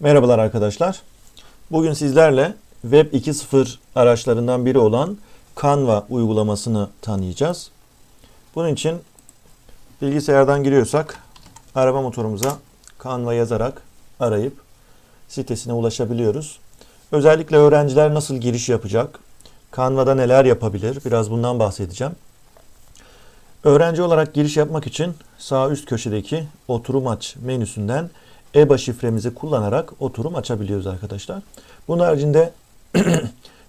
Merhabalar arkadaşlar. Bugün sizlerle Web 2.0 araçlarından biri olan Canva uygulamasını tanıyacağız. Bunun için bilgisayardan giriyorsak arama motorumuza Canva yazarak arayıp sitesine ulaşabiliyoruz. Özellikle öğrenciler nasıl giriş yapacak, Canva'da neler yapabilir biraz bundan bahsedeceğim. Öğrenci olarak giriş yapmak için sağ üst köşedeki oturum aç menüsünden EBA şifremizi kullanarak oturum açabiliyoruz arkadaşlar. Bunun haricinde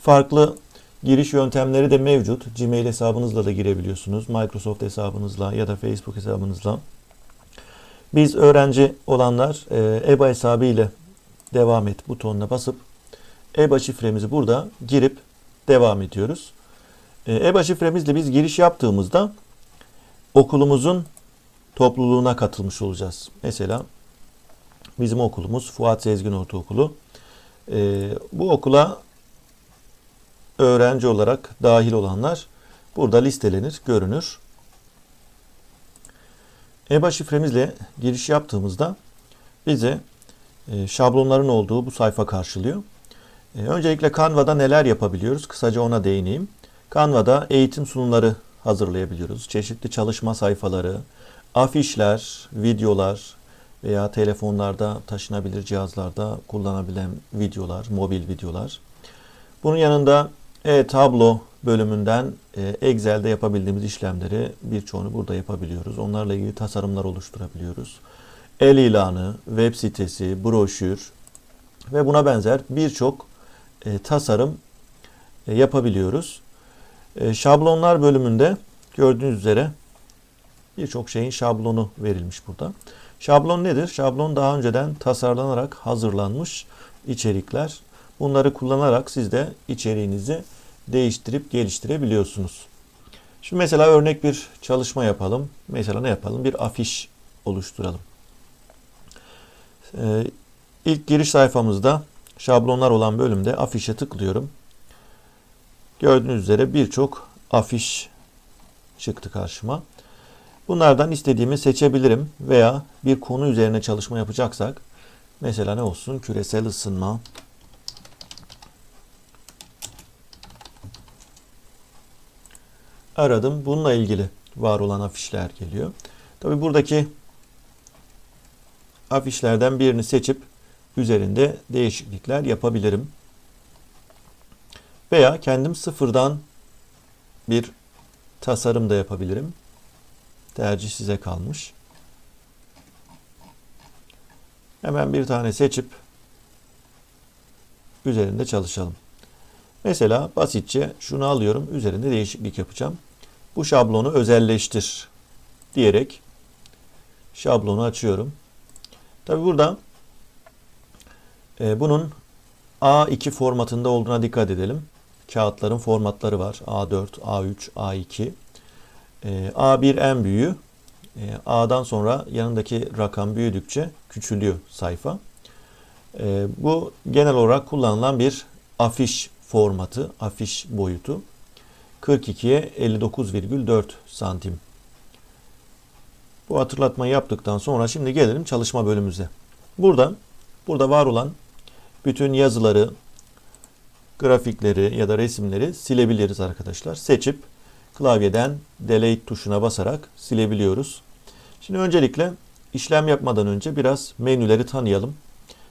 farklı giriş yöntemleri de mevcut. Gmail hesabınızla da girebiliyorsunuz. Microsoft hesabınızla ya da Facebook hesabınızla. Biz öğrenci olanlar e, EBA hesabı ile devam et butonuna basıp EBA şifremizi burada girip devam ediyoruz. E, EBA şifremizle biz giriş yaptığımızda okulumuzun topluluğuna katılmış olacağız. Mesela bizim okulumuz Fuat Sezgin Ortaokulu. Ee, bu okula öğrenci olarak dahil olanlar burada listelenir, görünür. EBA şifremizle giriş yaptığımızda bize e, şablonların olduğu bu sayfa karşılıyor. E, öncelikle Canva'da neler yapabiliyoruz? Kısaca ona değineyim. Canva'da eğitim sunumları hazırlayabiliyoruz. Çeşitli çalışma sayfaları, afişler, videolar veya telefonlarda taşınabilir cihazlarda kullanabilen videolar, mobil videolar. Bunun yanında e-tablo bölümünden e, Excel'de yapabildiğimiz işlemleri birçoğunu burada yapabiliyoruz. Onlarla ilgili tasarımlar oluşturabiliyoruz. El ilanı, web sitesi, broşür ve buna benzer birçok e, tasarım e, yapabiliyoruz. Şablonlar bölümünde gördüğünüz üzere birçok şeyin şablonu verilmiş burada. Şablon nedir? Şablon daha önceden tasarlanarak hazırlanmış içerikler. Bunları kullanarak siz de içeriğinizi değiştirip geliştirebiliyorsunuz. Şimdi mesela örnek bir çalışma yapalım. Mesela ne yapalım? Bir afiş oluşturalım. Ee, ilk giriş sayfamızda şablonlar olan bölümde afişe tıklıyorum. Gördüğünüz üzere birçok afiş çıktı karşıma. Bunlardan istediğimi seçebilirim veya bir konu üzerine çalışma yapacaksak mesela ne olsun? Küresel ısınma. Aradım. Bununla ilgili var olan afişler geliyor. Tabi buradaki afişlerden birini seçip üzerinde değişiklikler yapabilirim. Veya kendim sıfırdan bir tasarım da yapabilirim. Tercih size kalmış. Hemen bir tane seçip üzerinde çalışalım. Mesela basitçe şunu alıyorum. Üzerinde değişiklik yapacağım. Bu şablonu özelleştir diyerek şablonu açıyorum. Tabi burada e, bunun A2 formatında olduğuna dikkat edelim. Kağıtların formatları var. A4, A3, A2. A1 en büyüğü. E, A'dan sonra yanındaki rakam büyüdükçe küçülüyor sayfa. E, bu genel olarak kullanılan bir afiş formatı, afiş boyutu. 42'ye 59,4 santim. Bu hatırlatmayı yaptıktan sonra şimdi gelelim çalışma bölümümüze. Burada burada var olan bütün yazıları, grafikleri ya da resimleri silebiliriz arkadaşlar. Seçip klavyeden delete tuşuna basarak silebiliyoruz. Şimdi öncelikle işlem yapmadan önce biraz menüleri tanıyalım.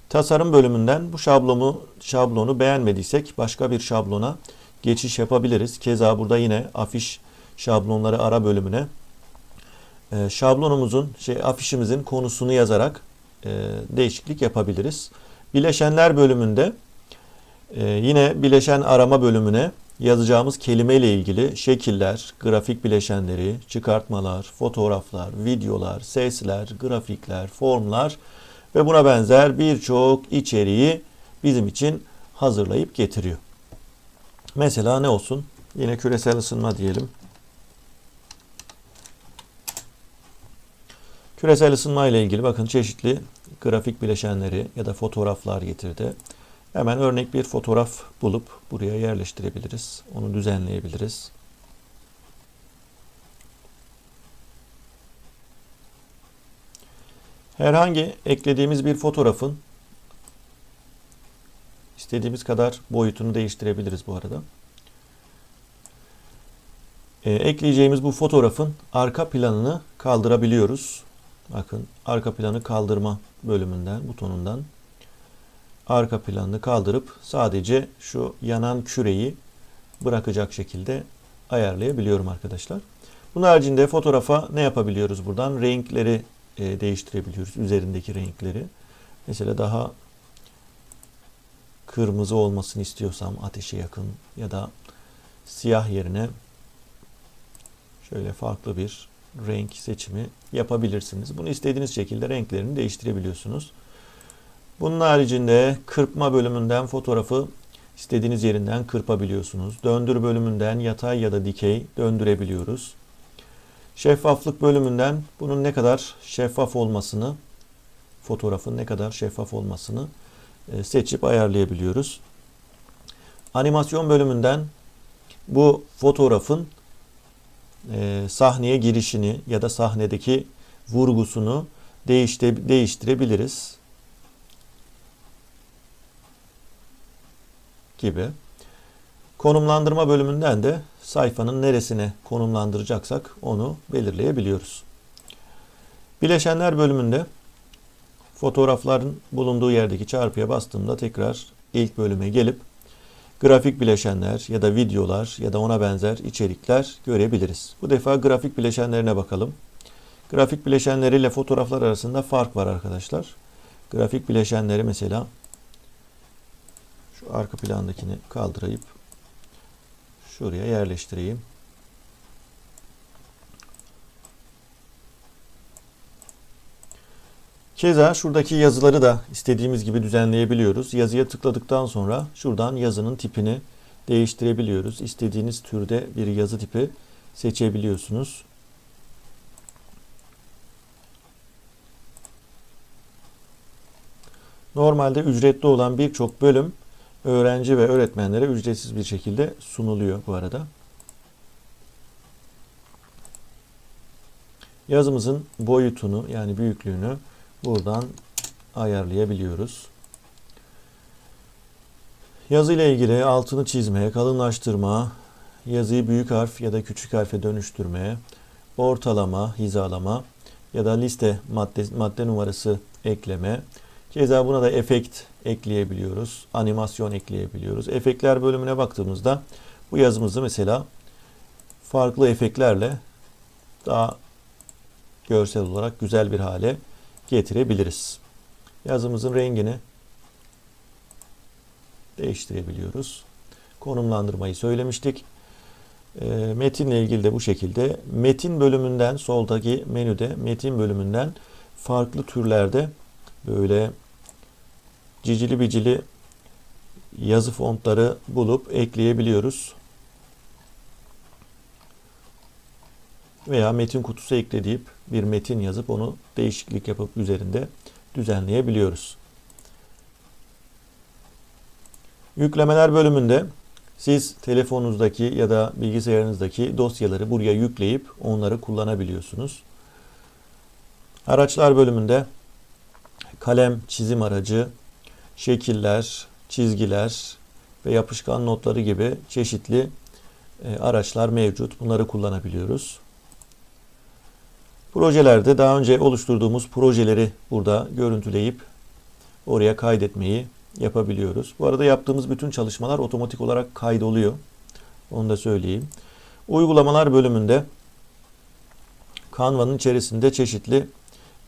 Tasarım bölümünden bu şablonu şablonu beğenmediysek başka bir şablona geçiş yapabiliriz. Keza burada yine afiş şablonları ara bölümüne e, şablonumuzun şey afişimizin konusunu yazarak e, değişiklik yapabiliriz. Bileşenler bölümünde e, yine bileşen arama bölümüne yazacağımız kelime ile ilgili şekiller, grafik bileşenleri, çıkartmalar, fotoğraflar, videolar, sesler, grafikler, formlar ve buna benzer birçok içeriği bizim için hazırlayıp getiriyor. Mesela ne olsun? Yine küresel ısınma diyelim. Küresel ısınma ile ilgili bakın çeşitli grafik bileşenleri ya da fotoğraflar getirdi. Hemen örnek bir fotoğraf bulup buraya yerleştirebiliriz. Onu düzenleyebiliriz. Herhangi eklediğimiz bir fotoğrafın İstediğimiz kadar boyutunu değiştirebiliriz bu arada. Ee, ekleyeceğimiz bu fotoğrafın arka planını kaldırabiliyoruz. Bakın arka planı kaldırma bölümünden, butonundan arka planını kaldırıp sadece şu yanan küreyi bırakacak şekilde ayarlayabiliyorum arkadaşlar. Bunun haricinde fotoğrafa ne yapabiliyoruz buradan? Renkleri e, değiştirebiliyoruz. Üzerindeki renkleri. Mesela daha kırmızı olmasını istiyorsam ateşe yakın ya da siyah yerine şöyle farklı bir renk seçimi yapabilirsiniz. Bunu istediğiniz şekilde renklerini değiştirebiliyorsunuz. Bunun haricinde kırpma bölümünden fotoğrafı istediğiniz yerinden kırpabiliyorsunuz. Döndür bölümünden yatay ya da dikey döndürebiliyoruz. Şeffaflık bölümünden bunun ne kadar şeffaf olmasını, fotoğrafın ne kadar şeffaf olmasını e, seçip ayarlayabiliyoruz. Animasyon bölümünden bu fotoğrafın e, sahneye girişini ya da sahnedeki vurgusunu değiştir değiştirebiliriz. Gibi. Konumlandırma bölümünden de sayfanın neresine konumlandıracaksak onu belirleyebiliyoruz. Bileşenler bölümünde fotoğrafların bulunduğu yerdeki çarpıya bastığımda tekrar ilk bölüme gelip grafik bileşenler ya da videolar ya da ona benzer içerikler görebiliriz. Bu defa grafik bileşenlerine bakalım. Grafik bileşenleri ile fotoğraflar arasında fark var arkadaşlar. Grafik bileşenleri mesela şu arka plandakini kaldırayıp şuraya yerleştireyim. Keza şuradaki yazıları da istediğimiz gibi düzenleyebiliyoruz. Yazıya tıkladıktan sonra şuradan yazının tipini değiştirebiliyoruz. İstediğiniz türde bir yazı tipi seçebiliyorsunuz. Normalde ücretli olan birçok bölüm öğrenci ve öğretmenlere ücretsiz bir şekilde sunuluyor bu arada. Yazımızın boyutunu yani büyüklüğünü buradan ayarlayabiliyoruz. Yazı ile ilgili altını çizmeye, kalınlaştırma, yazıyı büyük harf ya da küçük harfe dönüştürmeye, ortalama, hizalama ya da liste madde, madde numarası ekleme. Keza buna da efekt ekleyebiliyoruz. Animasyon ekleyebiliyoruz. Efektler bölümüne baktığımızda bu yazımızı mesela farklı efektlerle daha görsel olarak güzel bir hale getirebiliriz. Yazımızın rengini değiştirebiliyoruz. Konumlandırmayı söylemiştik. E, metinle ilgili de bu şekilde. Metin bölümünden soldaki menüde metin bölümünden farklı türlerde böyle cicili bicili yazı fontları bulup ekleyebiliyoruz. Veya metin kutusu ekleyip bir metin yazıp onu değişiklik yapıp üzerinde düzenleyebiliyoruz. Yüklemeler bölümünde siz telefonunuzdaki ya da bilgisayarınızdaki dosyaları buraya yükleyip onları kullanabiliyorsunuz. Araçlar bölümünde kalem, çizim aracı, şekiller, çizgiler ve yapışkan notları gibi çeşitli e, araçlar mevcut. Bunları kullanabiliyoruz. Projelerde daha önce oluşturduğumuz projeleri burada görüntüleyip oraya kaydetmeyi yapabiliyoruz. Bu arada yaptığımız bütün çalışmalar otomatik olarak kaydoluyor. Onu da söyleyeyim. Uygulamalar bölümünde Canva'nın içerisinde çeşitli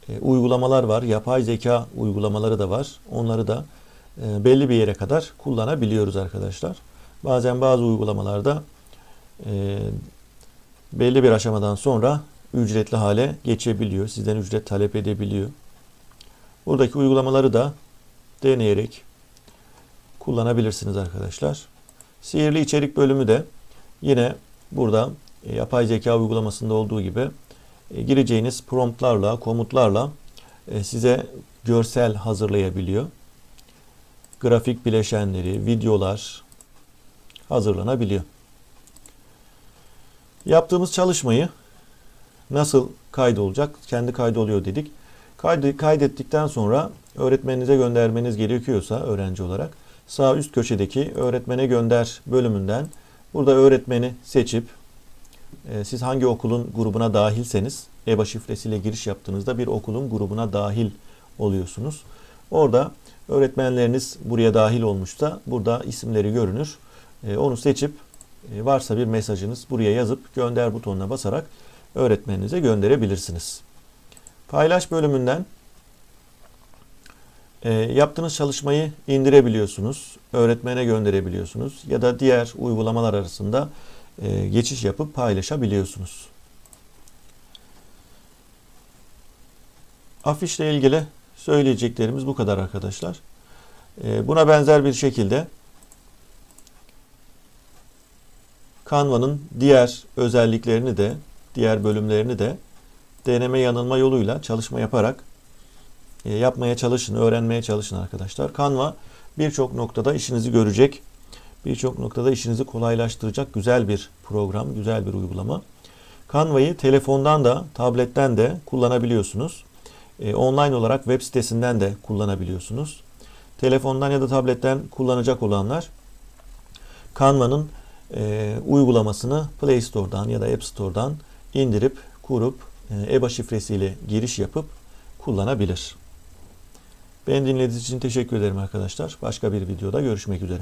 e, uygulamalar var. Yapay zeka uygulamaları da var. Onları da e, belli bir yere kadar kullanabiliyoruz arkadaşlar. Bazen bazı uygulamalarda e, belli bir aşamadan sonra ücretli hale geçebiliyor. Sizden ücret talep edebiliyor. Buradaki uygulamaları da deneyerek kullanabilirsiniz arkadaşlar. Sihirli içerik bölümü de yine burada e, yapay zeka uygulamasında olduğu gibi gireceğiniz promptlarla, komutlarla e, size görsel hazırlayabiliyor. Grafik bileşenleri, videolar hazırlanabiliyor. Yaptığımız çalışmayı nasıl kaydolacak? Kendi kaydoluyor dedik. Kaydettikten sonra öğretmeninize göndermeniz gerekiyorsa öğrenci olarak sağ üst köşedeki öğretmene gönder bölümünden burada öğretmeni seçip e, siz hangi okulun grubuna dahilseniz EBA şifresiyle giriş yaptığınızda bir okulun grubuna dahil oluyorsunuz. Orada öğretmenleriniz buraya dahil olmuşsa burada isimleri görünür. E, Onu seçip e, varsa bir mesajınız buraya yazıp gönder butonuna basarak öğretmeninize gönderebilirsiniz. Paylaş bölümünden e, yaptığınız çalışmayı indirebiliyorsunuz, öğretmene gönderebiliyorsunuz ya da diğer uygulamalar arasında e, geçiş yapıp paylaşabiliyorsunuz. Afişle ilgili söyleyeceklerimiz bu kadar arkadaşlar. E, buna benzer bir şekilde Canva'nın diğer özelliklerini de, diğer bölümlerini de deneme yanılma yoluyla çalışma yaparak e, yapmaya çalışın, öğrenmeye çalışın arkadaşlar. Canva birçok noktada işinizi görecek. Birçok noktada işinizi kolaylaştıracak güzel bir program, güzel bir uygulama. Canva'yı telefondan da, tabletten de kullanabiliyorsunuz. E, online olarak web sitesinden de kullanabiliyorsunuz. Telefondan ya da tabletten kullanacak olanlar Canva'nın e, uygulamasını Play Store'dan ya da App Store'dan indirip kurup e, EBA şifresiyle giriş yapıp kullanabilir. Beni dinlediğiniz için teşekkür ederim arkadaşlar. Başka bir videoda görüşmek üzere.